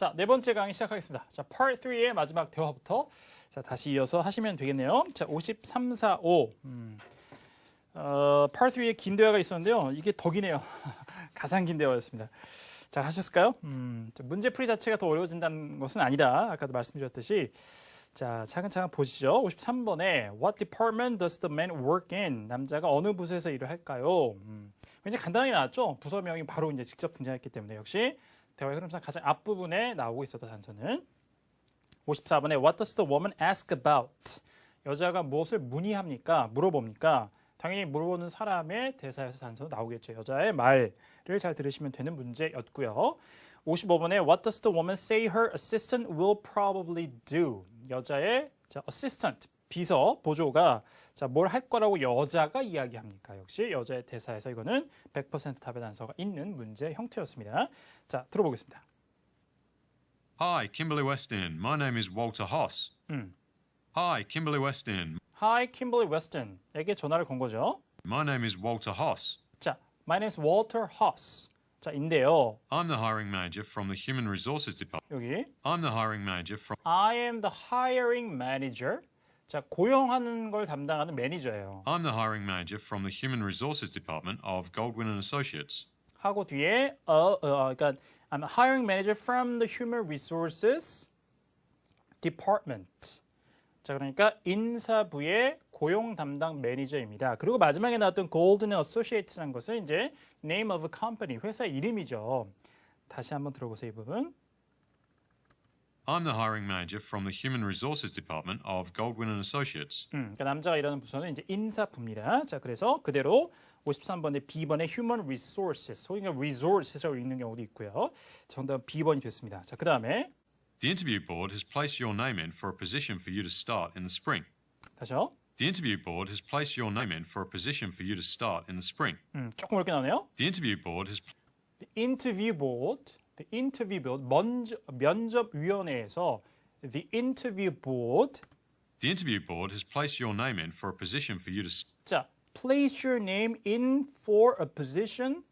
자, 네 번째 강의 시작하겠습니다. 자, Part 3의 마지막 대화부터 자, 다시 이어서 하시면 되겠네요. 자, 53, 4, 5. 음. 어, Part 3에 긴 대화가 있었는데요. 이게 더 기네요. 가장 긴 대화였습니다. 잘 하셨을까요? 음, 자, 문제 풀이 자체가 더 어려워진다는 것은 아니다. 아까도 말씀드렸듯이 자, 차근차근 보시죠. 53번에 What department does the man work in? 남자가 어느 부서에서 일을 할까요? 음, 굉장히 간단하게 나왔죠. 부서명이 바로 이제 직접 등장했기 때문에 역시 대화의 흐름상 가장 앞부분에 나오고 있었던 단서는 54번에 What does the woman ask about? 여자가 무엇을 문의합니까? 물어봅니까? 당연히 물어보는 사람의 대사에서 단서로 나오겠죠. 여자의 말을 잘 들으시면 되는 문제였고요. 55번에 What does the woman say her assistant will probably do? 여자의 자, assistant, 비서, 보조가 자, 뭘 할 거라고 여자가 이야기합니까? 역시 여자의 대사에서 이거는 100% 답의 단서가 있는 문제 형태였습니다. 자, 들어보겠습니다. Hi, Kimberly West End. My name is Walter Hoss. 음. Hi, Kimberly West End. Hi, Kimberly Weston에게 전화를 건 거죠. My name is Walter Hoss. 자, my name is Walter Hoss. 자, 인데요. I'm the hiring manager from the Human Resources Department. 여기 I'm the hiring manager from I am the hiring manager. 자, 고용하는 걸 담당하는 매니저예요. I'm the hiring manager from the Human Resources Department of Goldwyn and Associates. 하고 뒤에 어, 어, 그러니까 I'm a hiring manager from the human resources department. 자, 그러니까 인사부의 고용 담당 매니저입니다. 그리고 마지막에 나왔던 Golden Associates라는 것은 이제 name of a company, 회사 이름이죠. 다시 한번 들어보세요, 이 부분. I'm the hiring manager from the Human Resources Department of Goldwyn and Associates. 음, 그러니까 남자가 일하는 부서는 이제 인사부입니다. 자, 그래서 그대로 53번에 B번에 Human Resources, 소위 그냥 Resources라고 읽는 경우도 있고요. 정답은 B번이 됐습니다. 자, 그 다음에 The interview board has placed your name in for a position for you to start in the spring. 다시요. The interview board has placed your name in for a position for you to start in the spring. 음, 조금 어렵게 나오네요. The interview board has The interview board, the interview board, 먼저, 면접 위원회에서 the interview board, the interview board has placed your name in for a position for you to 자, place your name in for a position,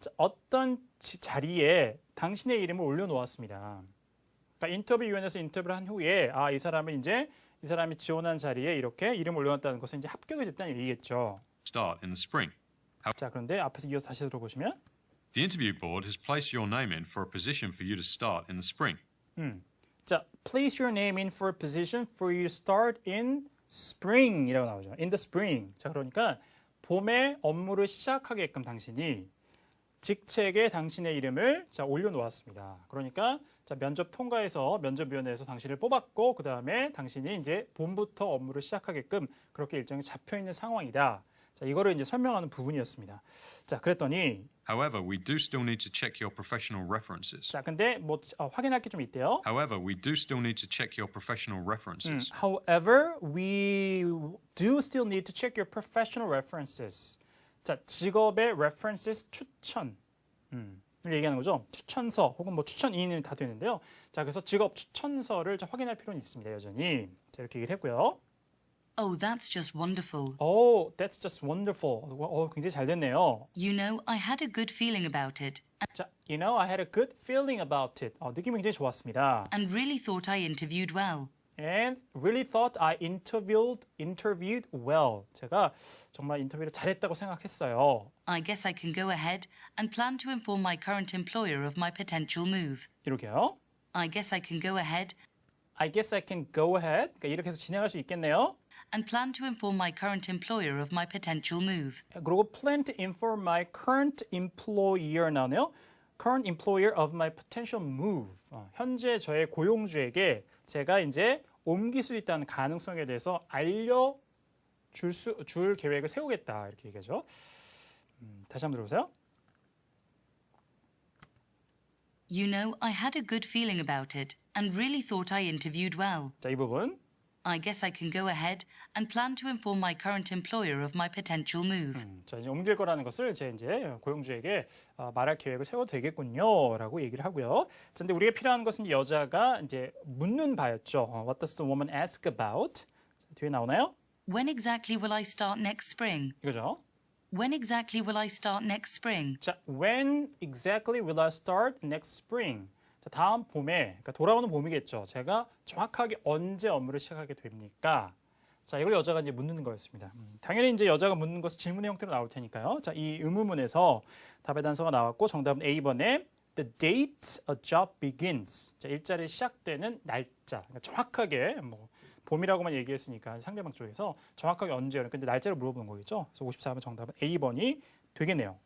자, 어떤 지- 자리에 당신의 이름을 올려 놓았습니다. 그러니까 인터뷰 위원회에서 인터뷰를 한 후에 아, 이 사람은 이제 이 사람이 지원한 자리에 이렇게 이름을 올려놨다는 것은 이제 합격이 됐다는 얘기겠죠. start in the spring. 자, 그런데 앞에서 이어서 다시 들어보시면 The interview board has placed your name in for a position for you to start in the spring. 자, place your name in for a position for you to start in spring이라고 나오죠. In the spring. 자, 그러니까 봄에 업무를 시작하게끔 당신이 직책에 당신의 이름을 자 올려놓았습니다. 그러니까 자 면접 통과해서 면접위원회에서 당신을 뽑았고 그 다음에 당신이 이제 봄부터 업무를 시작하게끔 그렇게 일정이 잡혀 있는 상황이다. 자 이거를 이제 설명하는 부분이었습니다. 자 그랬더니 However, we do still need to check your professional references. 자 근데 뭐 어, 확인할 게 좀 있대요. However, we do still need to check your professional references. However, we do still need to check your professional references. 자, 직업의 references 추천. 음, 을 얘기하는 거죠. 추천서 혹은 뭐 추천인이 다 되는데요. 자, 그래서 직업 추천서를 좀 확인할 필요는 있습니다. 여전히. 자, 이렇게 얘기를 했고요. Oh, that's just wonderful. Oh, that's just wonderful. 어, 굉장히 잘 됐네요. You know, I had a good feeling about it 자, you know, I had a good feeling about it. 어, 느낌이 굉장히 좋았습니다. and really thought I interviewed well. And really thought I interviewed interviewed well. 제가 정말 인터뷰를 잘했다고 생각했어요. I guess I can go ahead and plan to inform my current employer of my potential move. 이렇게요. I guess I can go ahead I guess I can go ahead. 그러니까 이렇게 해서 진행할 수 있겠네요. and plan to inform my current employer of my potential move. 그리고 plan to inform my current employer 나오네요. current employer of my potential move. 어, 현재 저의 고용주에게 제가 이제 옮길 수 있다는 가능성에 대해서 알려 줄수줄 계획을 세우겠다 이렇게 얘기하죠. 음, 다시 한번 들어보세요. You know, I had a good feeling about it and really thought I interviewed well. 자, 이 부분. I guess I can go ahead and plan to inform my current employer of my potential move. 음, 자, 이제 옮길 거라는 것을 제 이제 고용주에게 어, 말할 계획을 세워도 되겠군요라고 얘기를 하고요. 자, 근데 우리가 필요한 것은 여자가 이제 묻는 바였죠. 어, What does the woman ask about? 자, 뒤에 나오나요? When exactly will I start next spring? 이거죠. When exactly will I start next spring? 자, when exactly will I start next spring? 자, 다음 봄에 그러니까 돌아오는 봄이겠죠. 제가 정확하게 언제 업무를 시작하게 됩니까? 자, 이걸 여자가 이제 묻는 거였습니다. 음, 당연히 이제 여자가 묻는 것은 질문의 형태로 나올 테니까요. 자, 이 의문문에서 답의 단서가 나왔고 정답은 A번에 the date a job begins. 자, 일자리 시작되는 날짜. 그러니까 정확하게 뭐 봄이라고만 얘기했으니까 상대방 쪽에서 정확하게 언제요? 근데 날짜를 물어보는 거겠죠. 그래서 54번 정답은 A번이 되겠네요.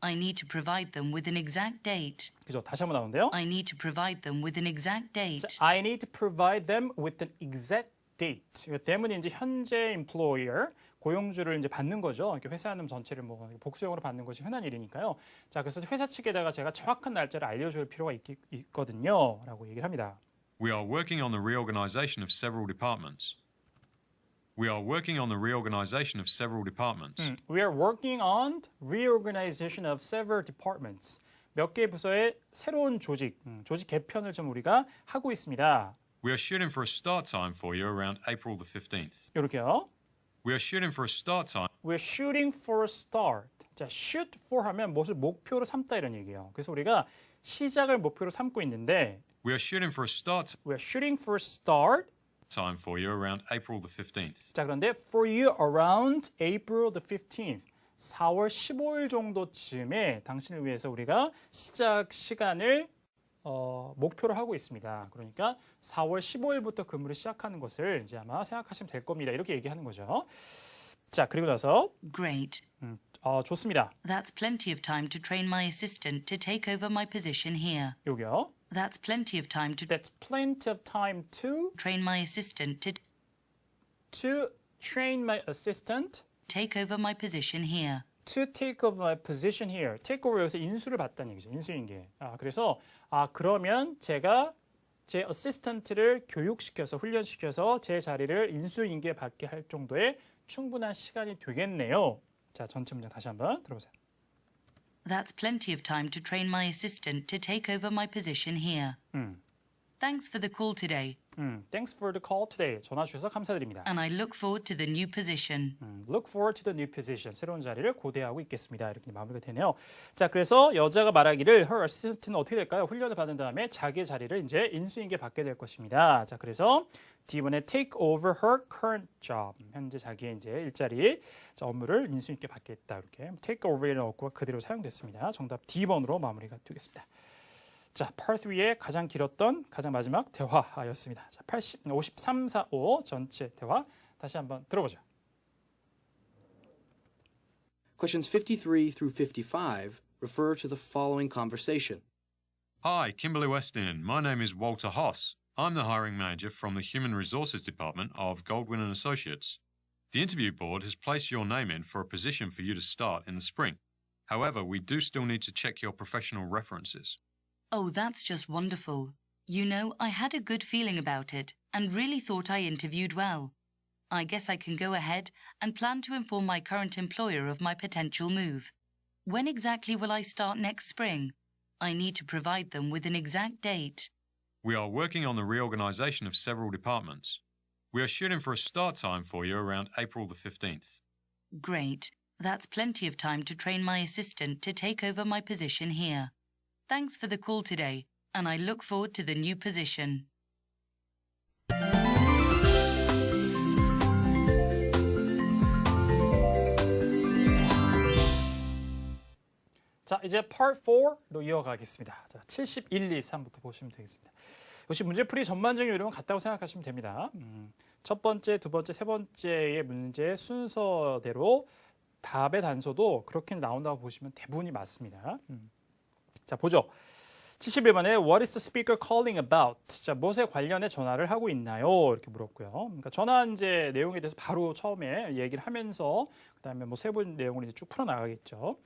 I need to provide them with an exact date. 그죠? 다시 한번 나오는데요. I need to provide them with an exact date. 자, I need to provide them with an exact date. 이 때문에 이제 현재 employer 고용주를 이제 받는 거죠. 이렇게 회사 하는 전체를 뭐 복수형으로 받는 것이 흔한 일이니까요. 자, 그래서 회사 측에다가 제가 정확한 날짜를 알려줄 필요가 있, 있거든요.라고 얘기를 합니다. We are working on the reorganization of several departments. We are working on the reorganization of several departments. 음, We are working on reorganization of several departments. 몇 개 부서의 새로운 조직, 음, 조직 개편을 좀 우리가 하고 있습니다. We are shooting for a start time for you around April the 15th. 이렇게요. We are shooting for a start time We're shooting for a start. 자, shoot for 하면 무엇을 목표로 삼다 이런 얘기예요. 그래서 우리가 시작을 목표로 삼고 있는데 We are shooting for a start we're shooting for a start. time for you around April the 15th. 자, 그런데 for you around April the 15th. 4월 15일 정도쯤에 당신을 위해서 우리가 시작 시간을 어, 목표로 하고 있습니다. 그러니까 4월 15일부터 근무를 시작하는 것을 이제 아마 생각하시면 될 겁니다. 이렇게 얘기하는 거죠. 자, 그리고 나서 Great. 음, 어, 좋습니다. That's plenty of time to train my assistant to take over my position here. 여기요. That's plenty of time to That's plenty of time to train my assistant to to train my assistant take over my position here. to take over my position here. take over 여기서 인수를 받다는 얘기죠. 인수인계. 아, 그래서 아, 그러면 제가 제 어시스턴트를 교육시켜서 훈련시켜서 제 자리를 인수인계 받게 할 정도의 충분한 시간이 되겠네요. 자, 전체 문장 다시 한번 들어보세요. That's plenty of time to train my assistant to take over my position here. 음. Thanks for the call today, 음, thanks for the call today. 전화 주셔서 감사드립니다. and I look forward to the new position. 음, Look forward to the new position. 새로운 자리를 고대하고 있겠습니다. 이렇게 마무리가 되네요. 자, 그래서 여자가 말하기를 her assistant는 어떻게 될까요? 훈련을 받은 다음에 자기의 자리를 이제 인수인계 받게 될 것입니다. 자, 그래서 D번에 take over her current job. 현재 자기의 이제 일자리 자, 업무를 인수인계 받겠다. 이렇게 take over이라는 어구가 그대로 사용됐습니다. 정답 D번으로 마무리가 되겠습니다. 자, part 3의 가장 길었던 가장 마지막 대화였습니다. 자, 80, 53, 45 전체 대화 다시 한번 들어보죠. Questions 53 through 55 refer to the following conversation. Hi, Kimberley West End. My name is Walter Hoss. I'm the hiring manager from the Human Resources Department of Goldwyn and Associates. The interview board has placed your name in for a position for you to start in the spring. However, we do still need to check your professional references. Oh, that's just wonderful. You know, I had a good feeling about it and really thought I interviewed well. I guess I can go ahead and plan to inform my current employer of my potential move. When exactly will I start next spring? I need to provide them with an exact date. We are working on the reorganization of several departments. We are shooting for a start time for you around April the 15th. Great. That's plenty of time to train my assistant to take over my position here. Thanks for the call today, and I look forward to the new position. 자, 이제 part 4로 이어가겠습니다. 자, 71, 2, 3부터 보시면 되겠습니다. 역시 문제풀이 전반적인 요령은 같다고 생각하시면 됩니다. 음, 첫 번째, 두 번째, 세 번째의 문제 순서대로 답의 단서도 그렇게 나온다고 보시면 대부분이 맞습니다. 음. 자, 보죠. 71번에 What is the speaker calling about? 자, 무엇에 관련해 전화를 하고 있나요? 이렇게 물었고요. 그러니까 전화 이제 내용에 대해서 바로 처음에 얘기를 하면서 그다음에 뭐 세부 내용을 이제 쭉 풀어 나가겠죠.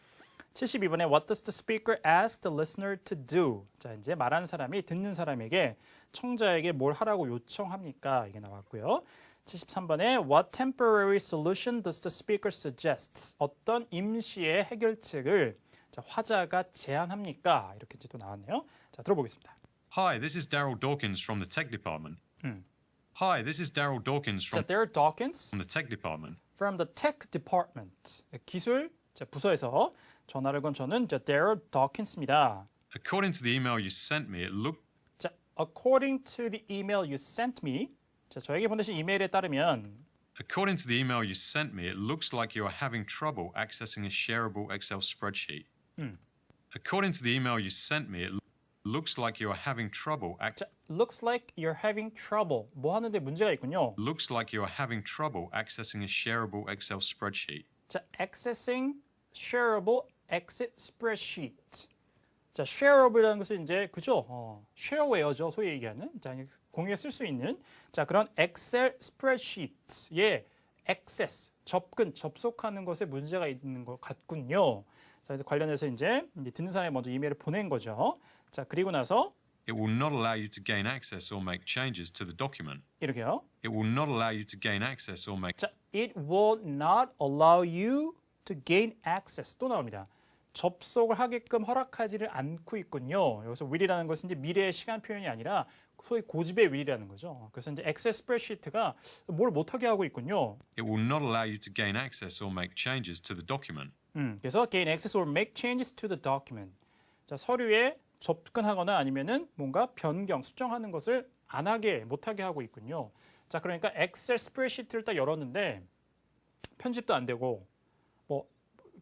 72번에 What does the speaker ask the listener to do? 자, 이제 말하는 사람이 듣는 사람에게 청자에게 뭘 하라고 요청합니까? 이게 나왔고요. 73번에 What temporary solution does the speaker suggest? 어떤 임시의 해결책을 자, 화자가 제안합니까? 이렇게 이제 또 나왔네요. 자, 들어보겠습니다. Hi, this is Daryl Dawkins from the Tech Department. Hi, this is Daryl Dawkins 자, from There Dawkins the Tech Department. from the tech department. 기술 자, 부서에서 전화를 건 저는 자, Daryl Dawkins입니다. According to the email you sent me, it looked 자, according to the email you sent me. 자, 저에게 보내신 이메일에 따르면 According to the email you sent me, it looks like you are having trouble accessing a shareable Excel spreadsheet. According to the email you sent me, it lo- looks like you are having trouble ac- 자, looks like you're having trouble. 뭐 하는데 문제가 있군요. looks like you are having trouble accessing a shareable Excel spreadsheet. 자, accessing shareable exit spreadsheet. 자, shareable이라는 것은 이제 그죠? 어, shareware죠. 소위 얘기하는 자, 공유에 쓸 수 있는 자, 그런 엑셀 스프레드시트에 access 접근 접속하는 것에 문제가 있는 것 같군요. 자, 그래서 관련해서 이제, 이제 듣는 사람이 먼저 이메일을 보낸 거죠. 자, 그리고 나서 It will not allow you to gain access or make changes to the document. 이렇게요. It will not allow you to gain access or make 자, it will not allow you to gain access 또 나옵니다. 접속을 하게끔 허락하지를 않고 있군요. 여기서 will이라는 것은 이제 미래의 시간 표현이 아니라 소위 고집의 will이라는 거죠. 그래서 이제 엑셀 스프레드시트가 뭘 못하게 하고 있군요. it will not allow you to gain access or make changes to the document. 음, 그래서 gain access or make changes to the document. 자, 서류에 접근하거나 아니면은 뭔가 변경, 수정하는 것을 안 하게, 못 하게 하고 있군요. 자, 그러니까 엑셀 스프레드시트를 딱 열었는데 편집도 안 되고 뭐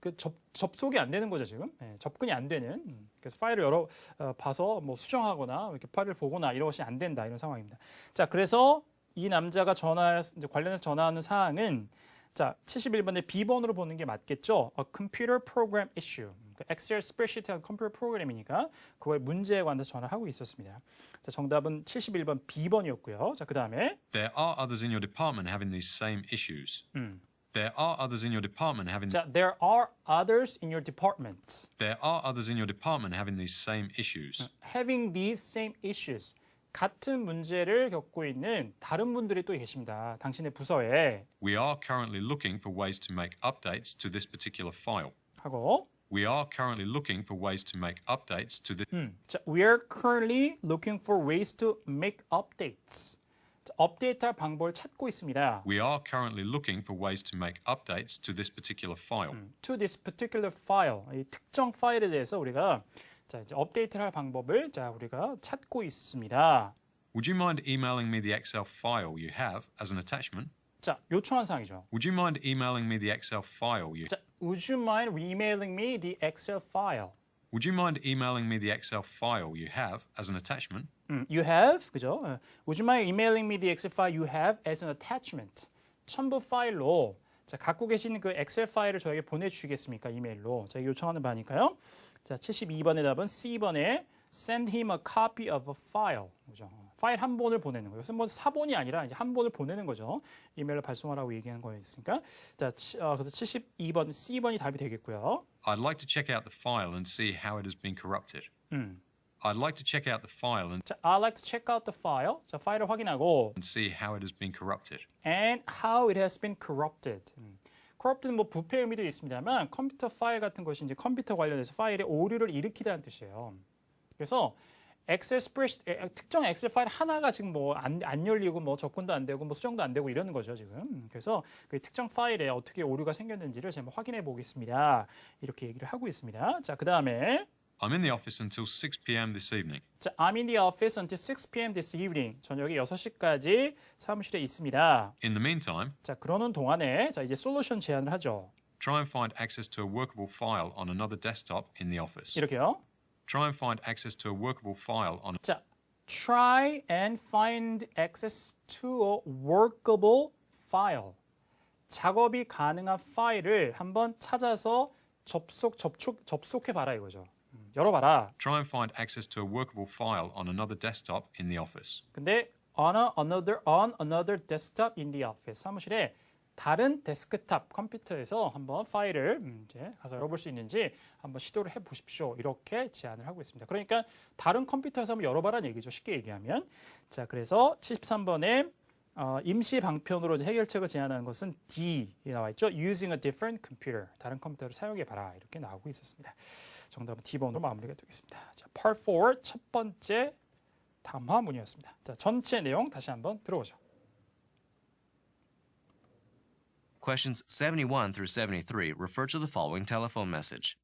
그 접속이 안 되는 거죠 지금 예, 접근이 안 되는 음, 그래서 파일을 열어 어, 봐서 뭐 수정하거나 이렇게 파일을 보거나 이런 것이 안 된다 이런 상황입니다. 자 그래서 이 남자가 전화 이제 관련해서 전화하는 사항은 자 71번의 B번으로 보는 게 맞겠죠. A computer program issue. 그 엑셀 스프레드시트한 컴퓨터 프로그램이니까 그거의 문제에 관해서 전화하고 있었습니다. 자 정답은 71번 B번이었고요. 자 그다음에 There are others in your department having these same issues. There are others in your department having 자 there are others in your department. there are others in your department having these same issues. having these same issues. 같은 문제를 겪고 있는 다른 분들이 또 계십니다. 당신의 부서에 We are currently looking for ways to make updates to this particular file. 하고 We are currently looking for ways to make updates to this 음, 자, we are currently looking for ways to make updates. 자, 업데이트할 방법을 찾고 있습니다. We are currently looking for ways to make updates to this particular file. To this particular file, 이 특정 파일에 대해서 우리가 자, 이제 업데이트를 할 방법을 자, 우리가 찾고 있습니다. Would you mind emailing me the Excel file you have as an attachment? 자, 요청한 사항이죠. Would you mind emailing me the Excel file you 자, would you mind emailing me the Excel file? Would you mind emailing me the Excel file you have as an attachment? 음, you have 그죠? 어, Would you mind emailing me the Excel file you have as an attachment? 첨부 파일로 자 갖고 계시는 그 엑셀 파일을 저에게 보내주시겠습니까? 이메일로 제가 요청하는 바니까요. 자 72번의 답은 C번에 send him a copy of a file. 그죠? 파일 한 본을 보내는 거예요. 그래서 뭐 사본이 아니라 이제 한 본을 보내는 거죠. 이메일로 발송하라고 얘기한 거였으니까. 자, 치- 어, 그래서 72번 C번이 답이 되겠고요. I'd like to check out the file and see how it has been corrupted. I'd like to check out the file and, 자, I'd like to check out the file. 자, 파일을 확인하고 and see how it has been corrupted. and how it has been corrupted. 음. corrupt는 뭐 부패 의미도 있습니다만 컴퓨터 파일 같은 것이 이제 컴퓨터 관련해서 파일에 오류를 일으키다는 뜻이에요. 그래서 엑셀 스프레시 특정 엑셀 파일 하나가 지금 뭐안 안 열리고 뭐 접근도 안 되고 뭐 수정도 안 되고 이러는 거죠 지금. 음, 그래서 그 특정 파일에 어떻게 오류가 생겼는지를 제가 확인해 보겠습니다. 이렇게 얘기를 하고 있습니다. 자, 그 다음에 I'm in the office until 6 p.m. this evening. 자, I'm in the office until 6 p.m. this evening. 저녁에 6시까지 사무실에 있습니다. In the meantime, 자, 그러는 동안에 자, 이제 솔루션 제안을 하죠. try and find access to a workable file on another desktop in the office. 이렇게요. Try and find access to a workable file on 자, try and find access to a workable file. 작업이 가능한 파일을 한번 찾아서 접속 접촉 접속해 봐라 이거죠. 음, 열어봐라. try and find access to a workable file on another desktop in the office. 근데 on a, another on another desktop in the office 사무실에 다른 데스크탑 컴퓨터에서 한번 파일을 음, 이제 가서 열어볼 수 있는지 한번 시도를 해 보십시오. 이렇게 제안을 하고 있습니다. 그러니까 다른 컴퓨터에서 한번 열어봐라는 얘기죠. 쉽게 얘기하면 자 그래서 73번에 어, 임시 방편으로 해결책을 제안하는 것은 D 에 나와 있죠. Using a different computer 다른 컴퓨터를 사용해 봐라 이렇게 나오고 있었습니다. 정답은 D번으로 마무리가 되겠습니다. 자, Part 4첫 번째 담화문이었습니다. 자, 전체 내용 다시 한번 들어보죠. Questions 71 through 73 refer to the following telephone message.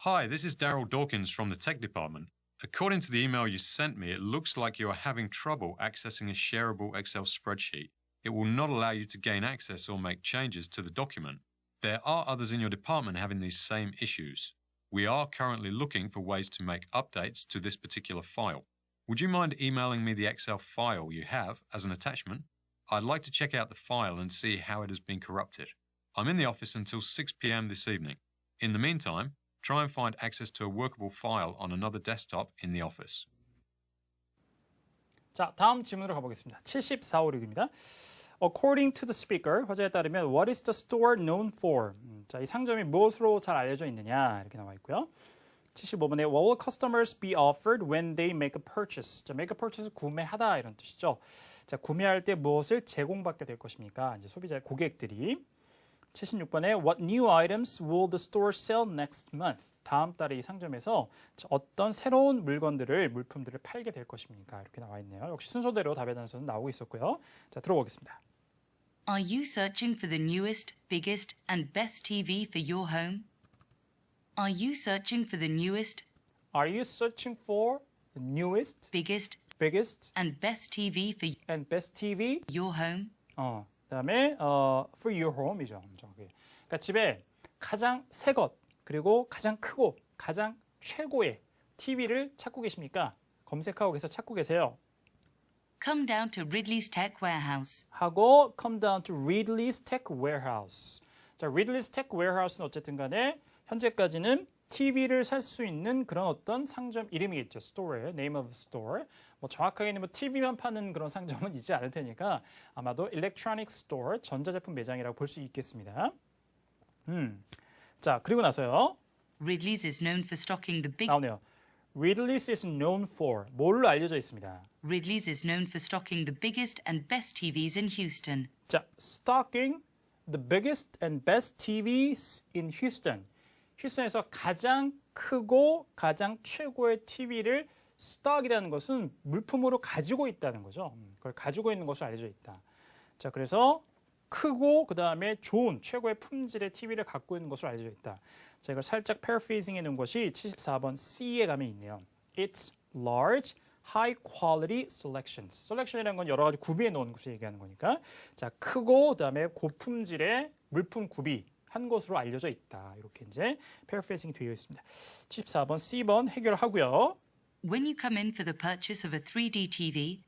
Hi, this is Daryl Dawkins from the tech department. According to the email you sent me, it looks like you are having trouble accessing a shareable Excel spreadsheet. It will not allow you to gain access or make changes to the document. There are others in your department having these same issues. We are currently looking for ways to make updates to this particular file. Would you mind emailing me the Excel file you have as an attachment? I'd like to check out the file and see how it has been corrupted. I'm in the office until 6 pm this evening. In the meantime, try and find access to a workable file on another desktop in the office. 자, 다음 질문으로 가보겠습니다. 7456입니다. According to the speaker, 화제에 따르면 What is the store known for? 음, 자, 이 상점이 무엇으로 잘 알려져 있느냐 이렇게 나와 있고요. 75번에 What will customers be offered when they make a purchase? 자, make a purchase 구매하다 이런 뜻이죠. 자, 구매할 때 무엇을 제공받게 될 것입니까? 이제 소비자 고객들이 76번에 What new items will the store sell next month? 다음 달에 이 상점에서 자, 어떤 새로운 물건들을 물품들을 팔게 될 것입니까? 이렇게 나와 있네요. 역시 순서대로 답의 단서는 나오고 있었고요. 자, 들어보겠습니다. Are you searching for the newest, biggest, and best TV for your home? Are you searching for the newest, Are you searching for the newest, biggest, biggest, and best TV for and best TV? your home? 어, 그다음에 어, for your home이죠. 정확히. 그러니까 집에 가장 새 것, 그리고 가장 크고 가장 최고의 TV를 찾고 계십니까? 검색하고 계서 찾고 계세요. Come down to Ridley's Tech Warehouse. 하고 come down to Ridley's Tech Warehouse. 자, Ridley's Tech Warehouse는 어쨌든 간에 현재까지는 TV를 살 수 있는 그런 어떤 상점 이름이겠죠. 스토어의 name of store. 뭐 정확하게는 뭐 TV만 파는 그런 상점은 있지 않을 테니까 아마도 electronic store, 전자제품 매장이라고 볼 수 있겠습니다. 음. 자, 그리고 나서요. Ridley's is known for stocking the big 나오네요. Ridley's is known for 뭘로 알려져 있습니다. Ridley's is known for stocking the biggest and best TVs in Houston. 자, stocking the biggest and best TVs in Houston. 휴스턴에서 가장 크고 가장 최고의 TV를 stock이라는 것은 물품으로 가지고 있다는 거죠. 음, 그걸 가지고 있는 것으로 알려져 있다. 자, 그래서 크고 그 다음에 좋은 최고의 품질의 TV를 갖고 있는 것으로 알려져 있다. 자, 이걸 살짝 paraphrasing 해놓은 것이 74번 C에 가면 있네요. It's large, high quality selections. selection이라는 건 여러 가지 구비해 놓은 것을 얘기하는 거니까. 자, 크고 그 다음에 고품질의 물품 구비 한 것으로 알려져 있다. 이렇게 이제 paraphrasing 되어 있습니다. 74번 C번 해결하고요. When you come in for the purchase of a 3D TV,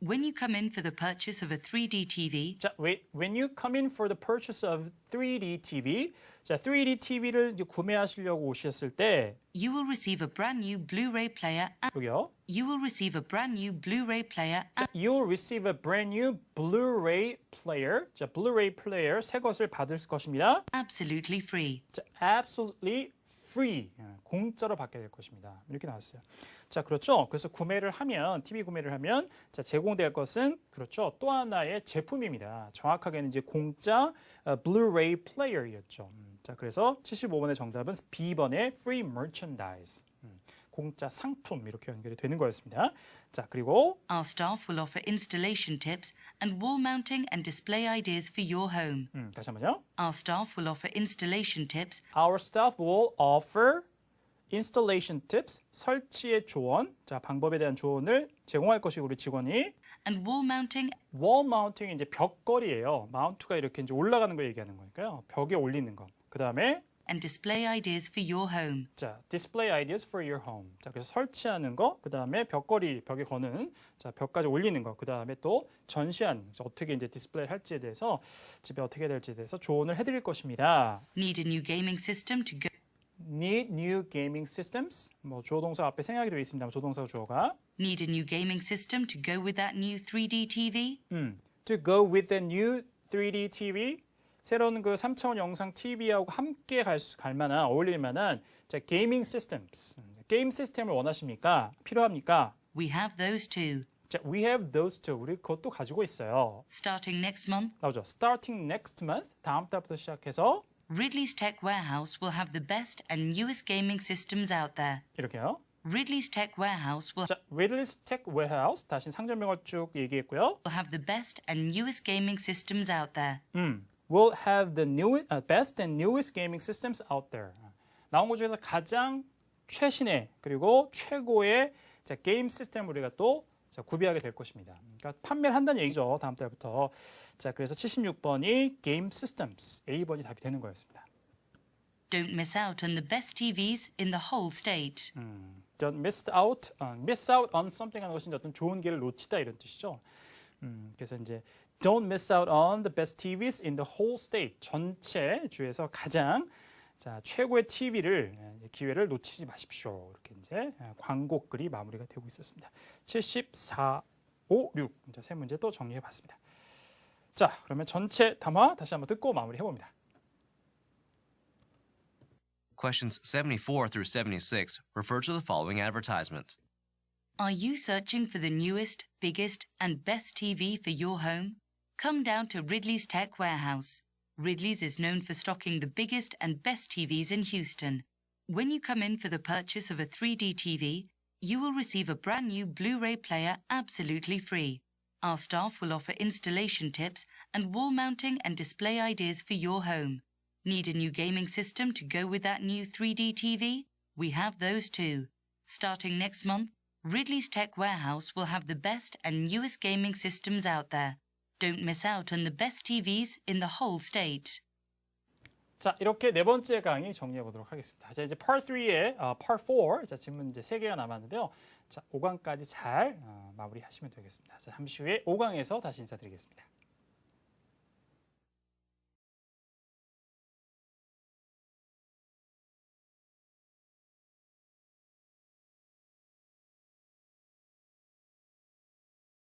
when you come in for the purchase of a 3D TV, 자, wait, when you come in for the purchase of 3D TV, 자, 3D TV를 구매하시려고 오셨을 때 you will receive a brand new Blu-ray player and 여기요. you will receive a brand new Blu-ray player and You'll receive a brand new Blu-ray player. 자, Blu-ray player 새 것을 받을 것입니다. absolutely free. 자, absolutely free. 예, 공짜로 받게 될 것입니다. 이렇게 나왔어요. 자, 그렇죠. 그래서 구매를 하면 TV 구매를 하면 자, 제공될 것은 그렇죠. 또 하나의 제품입니다. 정확하게는 이제 공짜 어, Blu-ray 플레이어였죠. 음, 자, 그래서 75번의 정답은 B번의 free merchandise. 음, 공짜 상품 이렇게 연결이 되는 거였습니다. 자, 그리고 Our staff will offer installation tips and wall mounting and display ideas for your home. 음, 다시 한번요. Our staff will offer installation tips Our staff will offer installation tips, 설치의 조언, 자 방법에 대한 조언을 제공할 것이고 우리 직원이 and wall mounting wall mounting 이제 벽걸이에요. 마운트가 이렇게 이제 올라가는 걸 얘기하는 거니까요. 벽에 올리는 거. 그 다음에 and display ideas for your home. 자 display ideas for your home. 자 그래서 설치하는 거, 그 다음에 벽걸이 벽에 거는 자 벽까지 올리는 거, 그 다음에 또 거, 어떻게 이제 디스플레이 할지에 대해서 집에 어떻게 될지에 대해서 조언을 해 드릴 것입니다. Need a new gaming system to go Need new gaming systems. 뭐 주어 동사 앞에 생각이 되어 있습니다. 조동사 주어가 need a new gaming system to go with that new 3D TV? 음, to go with the new 3D TV. 새로운 그 3차원 영상 TV하고 함께 갈, 수, 갈 만한 어울릴 만한 자, 게이밍 시스템스. 게임 시스템을 원하십니까? 필요합니까? We have those too. 자, we have those two. 우리 그것도 가지고 있어요. Starting next month, 나오죠. Starting next month. 다음 달부터 시작해서 Ridley's Tech Warehouse will have the best and newest gaming systems out there. 이렇게요. Ridley's Tech Warehouse will 자, Ridley's Tech Warehouse. 다시 상점명을 쭉 얘기했고요. have the best and newest gaming systems out there. 음, will have the new, uh, best and newest gaming systems out there. 나온 것 중에서 가장 최신의 그리고 최고의 자, 게임 시스템을 우리가 또 자, 구비하게 될 것입니다. 그러니까 판매를 한다는 얘기죠. 다음 달부터. 자, 그래서 76번이 게임 시스템스 A번이 답이 되는 거였습니다. Don't miss out on the best TVs in the whole state. Don't miss out, 어, miss out on something 하는 이제 어떤 좋은 기회를 놓치다 이런 뜻이죠. 음, 그래서 이제 don't miss out on the best TVs in the whole state 전체 주에서 가장 자 최고의 TV를 기회를 놓치지 마십시오. 이렇게 이제 예, 광고 글이 마무리가 되고 있었습니다. 74, 5, 6. 자, 세 문제 또 정리해 봤습니다. 자, 그러면 전체 담화 다시 한번 듣고 마무리해 봅니다. Questions 74 through 76 refer to the following advertisement. Are you searching for the newest, biggest, and best TV for your home? Come down to Ridley's Tech Warehouse. Ridley's is known for stocking the biggest and best TVs in Houston. When you come in for the purchase of a 3D TV, you will receive a brand new Blu ray player absolutely free. Our staff will offer installation tips and wall mounting and display ideas for your home. Need a new gaming system to go with that new 3D TV? We have those too. Starting next month, Ridley's Tech Warehouse will have the best and newest gaming systems out there. Don't miss out on the best TVs in the whole state. 자, 이렇게 네 번째 강의 정리해 보도록 하겠습니다. 자, 이제 Part 3의 어, Part 4, 자, 질문 이제 세 개가 남았는데요. 자, 5강까지 잘 어, 마무리하시면 되겠습니다. 자, 잠시 후에 5강에서 다시 인사드리겠습니다.